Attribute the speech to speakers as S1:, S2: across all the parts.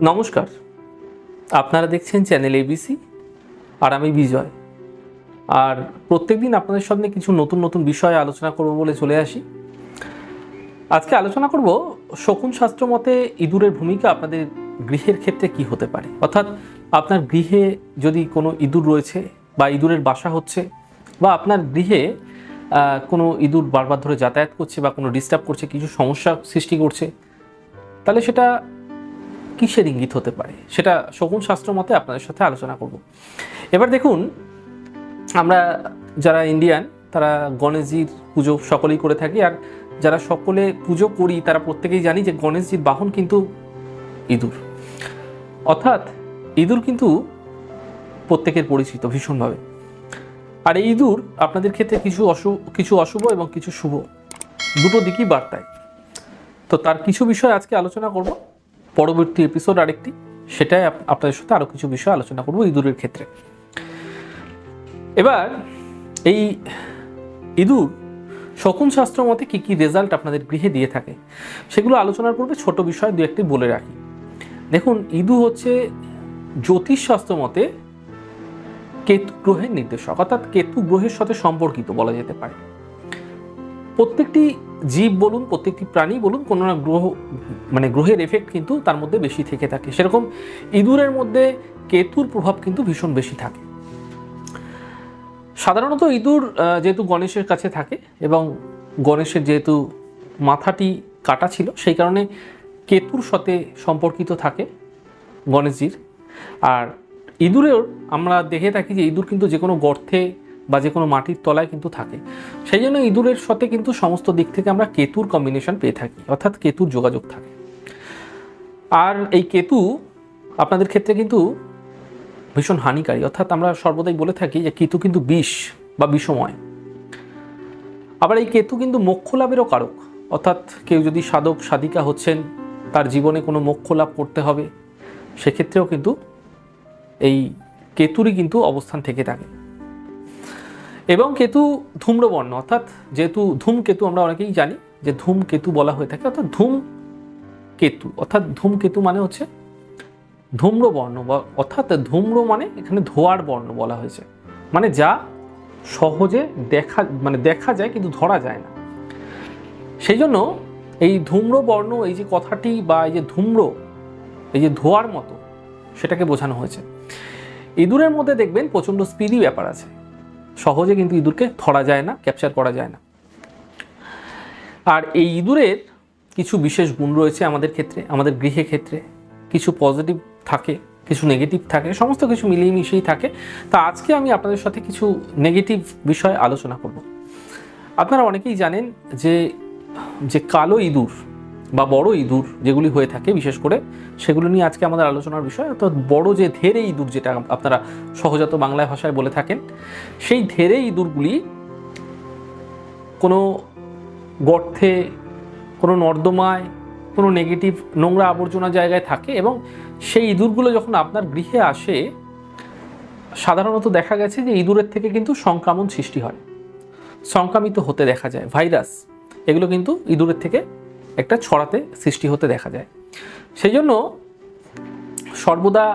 S1: নমস্কার। আপনারা দেখছেন চ্যানেল এবিসি আর আমি বিজয়। আর প্রত্যেক দিন আপনাদের সামনে কিছু নতুন নতুন বিষয়ে আলোচনা করব বলে চলে আসি। আজকে আলোচনা করব শকুন শাস্ত্র মতে ইঁদুরের ভূমিকা আপনাদের গৃহের ক্ষেত্রে কি হতে পারে? অর্থাৎ আপনার গৃহে যদি কোনো ইঁদুর রয়েছে বা ইঁদুরের বাসা হচ্ছে বা আপনার গৃহে কোনো ইঁদুর বারবার ধরে যাতায়াত করছে বা কোনো ডিস্টার্ব করছে, কিছু সমস্যা সৃষ্টি করছে, তাহলে সেটা কিসের ইঙ্গিত হতে পারে? সেটা শকুন শাস্ত্র মতে আপনাদের সাথে আলোচনা করব। এবার দেখুন, আমরা যারা ইন্ডিয়ান তারা গণেশজির পুজো সকলেই করে থাকি। আর যারা সকলে পুজো করি, তারা প্রত্যেকেই জানি যে গণেশজির বাহন কিন্তু ইঁদুর। অর্থাৎ ইঁদুর কিন্তু প্রত্যেকের পরিচিত ভীষণভাবে। আর এই ইঁদুর আপনাদের ক্ষেত্রে কিছু অশুভ কিছু অশুভ এবং কিছু শুভ। দুটো দিকই বার্তায়। তো তার কিছু বিষয় আজকে আলোচনা করব। পরবর্তী এপিসোড আরেকটি, সেটাই আপনাদের সাথে আরও কিছু বিষয় আলোচনা করব ইঁদুরের ক্ষেত্রে। এবার এই ইঁদুর শকুন শাস্ত্র মতে কী কী রেজাল্ট আপনাদের গৃহে দিয়ে থাকে, সেগুলো আলোচনার পূর্বে ছোট বিষয় দু একটি বলে রাখি। দেখুন, ইঁদুর হচ্ছে জ্যোতিষ শাস্ত্র মতে কেতু গ্রহের নির্দেশক, অর্থাৎ কেতু গ্রহের সাথে সম্পর্কিত বলা যেতে পারে। প্রত্যেকটি জীব বলুন, প্রত্যেকটি প্রাণী বলুন, কোনো না গ্রহ মানে গ্রহের এফেক্ট কিন্তু তার মধ্যে বেশি থেকে থাকে। সেরকম ইঁদুরের মধ্যে কেতুর প্রভাব কিন্তু ভীষণ বেশি থাকে। সাধারণত ইঁদুর যেহেতু গণেশের কাছে থাকে এবং গণেশের যেহেতু মাথাটি কাটা ছিল, সেই কারণে কেতুর সাথে সম্পর্কিত থাকে গণেশজির। আর ইঁদুরেও আমরা দেখে থাকি যে ইঁদুর কিন্তু যে কোনো গর্তে বা যে কোনো মাটির তলায় কিন্তু থাকে। সেই জন্য ইঁদুরের সাথে কিন্তু সমস্ত দিক থেকে আমরা কেতুর কম্বিনেশন পেয়ে থাকি, অর্থাৎ কেতুর যোগাযোগ থাকে। আর এই কেতু আপনাদের ক্ষেত্রে কিন্তু ভীষণ হানিকারী, অর্থাৎ আমরা সর্বদাই বলে থাকি যে কেতু কিন্তু বিষ বা বিষময়। আবার এই কেতু কিন্তু মোক্ষ লাভেরও কারক, অর্থাৎ কেউ যদি সাধক, সাধিকা হচ্ছেন, তার জীবনে কোনো মোক্ষ লাভ করতে হবে, সেক্ষেত্রেও কিন্তু এই কেতুরই কিন্তু অবস্থান থেকে থাকে। এবং কেতু ধূম্রবর্ণ, অর্থাৎ যেহেতু ধূমকেতু আমরা অনেকেই জানি, যে ধূমকেতু বলা হয়ে থাকে, অর্থাৎ ধূম কেতু, অর্থাৎ ধূমকেতু মানে হচ্ছে ধূম্রবর্ণ বা, অর্থাৎ ধূম্র মানে এখানে ধোয়ার বর্ণ বলা হয়েছে। মানে যা সহজে দেখা মানে দেখা যায় কিন্তু ধরা যায় না। সেই জন্য এই ধূম্রবর্ণ, এই যে কথাটি বা এই যে ধূম্র, এই যে ধোয়ার মতো, সেটাকে বোঝানো হয়েছে। ইঁদুরের মধ্যে দেখবেন প্রচণ্ড স্পিডি ব্যাপার আছে। সহজে কিন্তু ইঁদুরকে ধরা যায় না ক্যাপচার করা যায় না। আর এই ইঁদুরের কিছু বিশেষ গুণ রয়েছে আমাদের ক্ষেত্রে, আমাদের গৃহে ক্ষেত্রে। কিছু পজিটিভ থাকে, কিছু নেগেটিভ থাকে, সমস্ত কিছু মিলিয়ে মিশিয়েই থাকে। তা আজকে আমি আপনাদের সাথে কিছু নেগেটিভ বিষয়ে আলোচনা করব। আপনারা অনেকেই জানেন যে যে কালো ইঁদুর বা বড় ইঁদুর যেগুলি হয়ে থাকে, বিশেষ করে সেগুলো নিয়ে আজকে আমাদের আলোচনার বিষয়। অর্থাৎ বড় যে ধেরে ইঁদুর যেটা আপনারা সহজাত বাংলায় ভাষায় বলে থাকেন, সেই ধেরে ইঁদুরগুলি কোনো গর্তে, কোনো নর্দমায়, কোনো নেগেটিভ নোংরা আবর্জনা জায়গায় থাকে এবং সেই ইঁদুরগুলো যখন আপনার গৃহে আসে, সাধারণত দেখা গেছে যে ইঁদুরের থেকে কিন্তু সংক্রমণ সৃষ্টি হয়। সংক্রামিত হতে দেখা যায়, ভাইরাস। এগুলো কিন্তু ইঁদুরের থেকে একটা ছড়াতে সৃষ্টি হতে দেখা যায়। সেই জন্য সর্বদা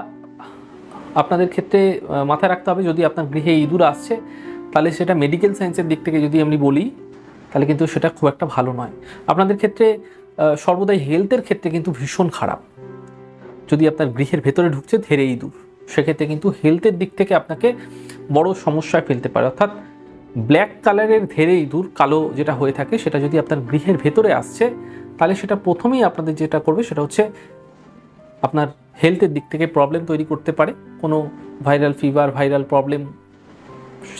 S1: আপনাদের ক্ষেত্রে মাথায় রাখতে হবে, যদি আপনার গৃহে ইঁদুর আসছে, তাহলে সেটা মেডিকেল সায়েন্সের দিক থেকে যদি আমি বলি, তাহলে কিন্তু সেটা খুব একটা ভালো নয়। আপনাদের ক্ষেত্রে সর্বদাই হেলথের ক্ষেত্রে কিন্তু ভীষণ খারাপ। যদি আপনার গৃহের ভেতরে ঢুকছে, ধেরে ইঁদুর। সেক্ষেত্রে কিন্তু হেলথের দিক থেকে আপনাকে বড় সমস্যায় ফেলতে পারে। অর্থাৎ ব্ল্যাক কালারের ধেরে ইঁদুর, কালো যেটা হয়ে থাকে, সেটা যদি আপনার গৃহের ভেতরে আসছে তাহলে সেটা প্রথমেই আপনাদের যেটা করবে সেটা হচ্ছে আপনার হেলথের দিক থেকে প্রবলেম তৈরি করতে পারে, কোনো ভাইরাল ফিভার ভাইরাল প্রবলেম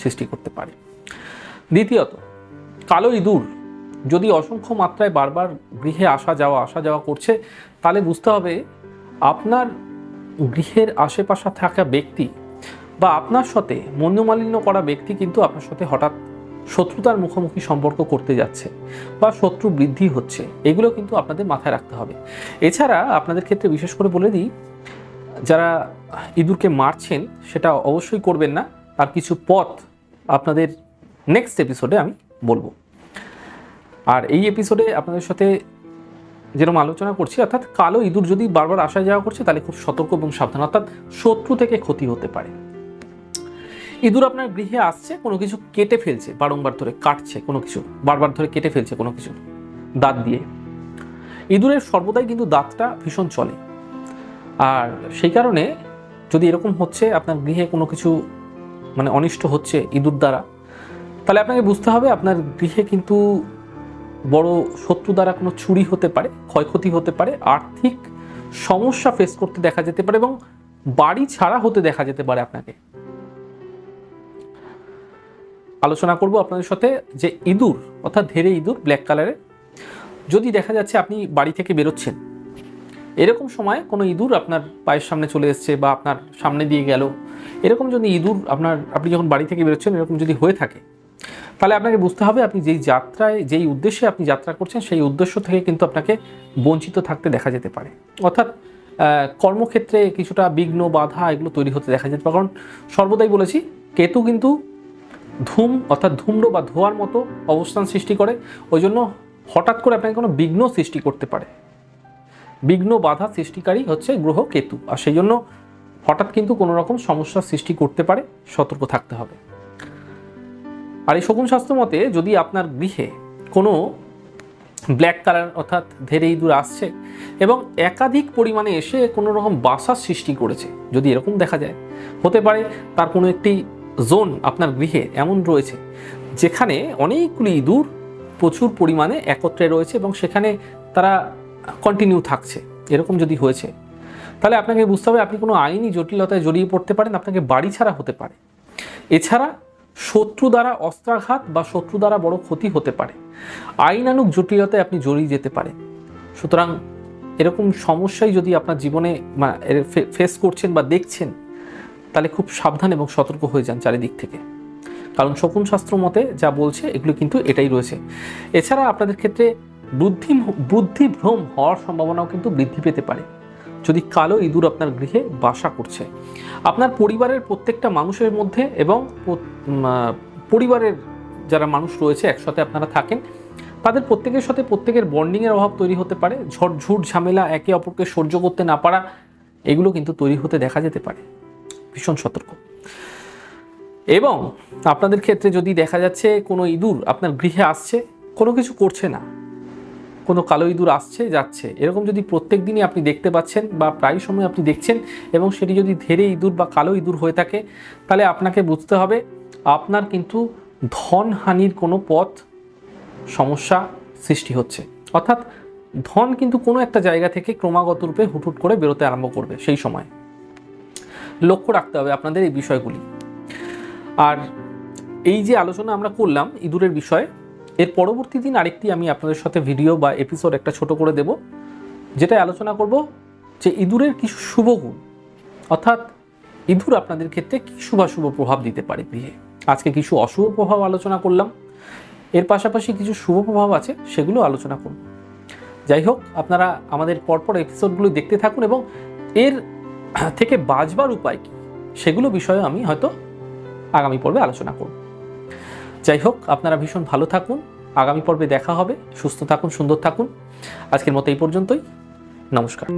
S1: সৃষ্টি করতে পারে। দ্বিতীয়ত কালো ইঁদুর যদি অসংখ্য মাত্রায় বারবার গৃহে আসা যাওয়া আসা যাওয়া করছে, তাহলে বুঝতে হবে আপনার গৃহের আশেপাশে থাকা ব্যক্তি বা আপনার সাথে মনোমালিন্য করা ব্যক্তি কিন্তু আপনার সাথে হঠাৎ শত্রুতার মুখোমুখি সম্পর্ক করতে যাচ্ছে বা শত্রু বৃদ্ধি হচ্ছে, এগুলো কিন্তু আপনাদের মাথায় রাখতে হবে। এছাড়া আপনাদের ক্ষেত্রে বিশেষ করে বলে দিই, যারা ইঁদুরকে মারছেন, সেটা অবশ্যই করবেন না। আর কিছু পথ আপনাদের নেক্সট এপিসোডে আমি বলব। আর এই এপিসোডে আপনাদের সাথে যেরকম আলোচনা করছি, অর্থাৎ কালো ইঁদুর যদি বারবার আসা যাওয়া করছে, তাহলে খুব সতর্ক এবং সাবধান, অর্থাৎ শত্রু থেকে ক্ষতি হতে পারে। ইঁদুর আপনার গৃহে আসছে, কোনো কিছু কেটে ফেলছে, বারংবার ধরে কাটছে, কোনো কিছু, বারবার ধরে কেটে ফেলছে কোনো কিছু, দাঁত দিয়ে। ইঁদুরের সর্বদাই কিন্তু দাঁতটা ভীষণ চলে। আর সেই কারণে যদি এরকম হচ্ছে, আপনার গৃহে কোনো কিছু মানে অনিষ্ট হচ্ছে ইঁদুর দ্বারা, তাহলে আপনাকে বুঝতে হবে আপনার গৃহে কিন্তু বড় শত্রু দ্বারা কোনো চুরি হতে পারে, ক্ষয়ক্ষতি হতে পারে, আর্থিক সমস্যা ফেস করতে দেখা যেতে পারে এবং বাড়ি ছাড়া হতে দেখা যেতে পারে আপনাকে। আলোচনা করব আপনাদের সাথে যে ইঁদুর, অর্থাৎ ধেরে ইঁদুর ব্ল্যাক কালারের যদি দেখা যাচ্ছে আপনি বাড়ি থেকে বেরোচ্ছেন, এরকম সময় কোনো ইঁদুর আপনার পায়ের সামনে চলে এসছে বা আপনার সামনে দিয়ে গেল, এরকম যদি ইঁদুর আপনার, আপনি যখন বাড়ি থেকে বেরোচ্ছেন, এরকম যদি হয়ে থাকে, তাহলে আপনাকে বুঝতে হবে আপনি যেই যাত্রায়, যেই উদ্দেশ্যে আপনি যাত্রা করছেন, সেই উদ্দেশ্য থেকে কিন্তু আপনাকে বঞ্চিত থাকতে দেখা যেতে পারে। অর্থাৎ কর্মক্ষেত্রে কিছুটা বিঘ্ন, বাধা এগুলো তৈরি হতে দেখা যেতে পারে। কারণ সর্বদাই বলেছি, কেতু কিন্তু ধূম, অর্থাৎ ধূম্র বা ধোয়ার মতো অবস্থান সৃষ্টি করে, ওই জন্য হঠাৎ করে আপনাকে কোনো বিঘ্ন সৃষ্টি করতে পারে। বিঘ্ন বাধা সৃষ্টিকারী হচ্ছে গ্রহ কেতু, আর সেই জন্য হঠাৎ কিন্তু কোনো রকম সমস্যার সৃষ্টি করতে পারে, সতর্ক থাকতে হবে। আর এই শকুন শাস্ত্র মতে যদি আপনার গৃহে কোনো ব্ল্যাক কালার, অর্থাৎ ধেরে ইঁদুর আসছে এবং একাধিক পরিমাণে এসে কোনো রকম বাসার সৃষ্টি করেছে, যদি এরকম দেখা যায়, হতে পারে তার কোনো একটি জোন আপনার গৃহে এমন রয়েছে, যেখানে অনেকগুলি ইঁদুর প্রচুর পরিমাণে একত্রে রয়েছে এবং সেখানে তারা কন্টিনিউ থাকছে, এরকম যদি হয়েছে। তাহলে আপনাকে বুঝতে হবে, আপনি কোনো আইনি জটিলতায় জড়িয়ে পড়তে পারেন, আপনাকে বাড়ি ছাড়া হতে পারে। এছাড়া শত্রু দ্বারা অস্ত্রাঘাত বা শত্রু দ্বারা বড় ক্ষতি হতে পারে। আইনানুক জটিলতায় আপনি জড়িয়ে যেতে পারেন। সুতরাং এরকম সমস্যাই যদি আপনার জীবনে ফেস করছেন বা দেখছেন তাহলে খুব সাবধান এবং সতর্ক হয়ে যান চারিদিক থেকে। কারণ শকুন শাস্ত্র মতে যা বলছে, এগুলো কিন্তু এটাই রয়েছে। এছাড়া আপনাদের ক্ষেত্রে বুদ্ধি বুদ্ধিভ্রম হওয়ার সম্ভাবনাও কিন্তু বৃদ্ধি পেতে পারে। যদি কালো ইঁদুর আপনার গৃহে বাসা করছে, আপনার পরিবারের প্রত্যেকটা মানুষের মধ্যে এবং পরিবারের যারা মানুষ রয়েছে, একসাথে আপনারা থাকেন, তাদের প্রত্যেকের সাথে প্রত্যেকের বন্ডিংয়ের অভাব তৈরি হতে পারে। ঝড়, ঝুট ঝামেলা একে অপরকে সহ্য করতে না পারা, এগুলো কিন্তু তৈরি হতে দেখা যেতে পারে। ভীষণ সতর্ক। এবং আপনাদের ক্ষেত্রে যদি দেখা যাচ্ছে কোনো ইঁদুর আপনার গৃহে আসছে, কোনো কিছু করছে না, কোনো কালো ইঁদুর আসছে, যাচ্ছে, এরকম যদি প্রত্যেক দিনই আপনি দেখতে পাচ্ছেন বা প্রায় সময় আপনি দেখছেন এবং সেটি যদি ধেরে ইঁদুর বা কালো ইঁদুর হয়ে থাকে, তাহলে আপনাকে বুঝতে হবে আপনার কিন্তু ধন হানির কোনো পথ সমস্যা সৃষ্টি হচ্ছে। অর্থাৎ ধন কিন্তু কোনো একটা জায়গা থেকে ক্রমাগত রূপে হুটহুট করে বেরোতে আরম্ভ করবে সেই সময়। লক্ষ্য রাখতে হবে আপনাদের এই বিষয়গুলি। আর এই যে আলোচনা আমরা করলাম ইঁদুরের বিষয়ে, এর পরবর্তী দিন আরেকটি আমি আপনাদের সাথে ভিডিও বা এপিসোড একটা ছোট করে দেব যেটাই আলোচনা করব যে ইঁদুরের কিছু শুভ গুণ। অর্থাৎ ইঁদুর আপনাদের ক্ষেত্রে কি শুভাশুভ প্রভাব দিতে পারে গৃহে? আজকে কিছু অশুভ প্রভাব আলোচনা করলাম। এর পাশাপাশি কিছু শুভ প্রভাব আছে, সেগুলো আলোচনা করব। যাই হোক, আপনারা আমাদের পরপর এপিসোডগুলো দেখতে থাকুন এবং এর থেকে বাঁচবার উপায় কী? সেগুলো বিষয়ে আমি হয়তো আগামী পর্বে আলোচনা করব। যাই হোক, আপনারা ভীষণ ভালো থাকুন। আগামী পর্বে দেখা হবে। সুস্থ থাকুন, সুন্দর থাকুন। আজকের মতো এই পর্যন্তই। নমস্কার।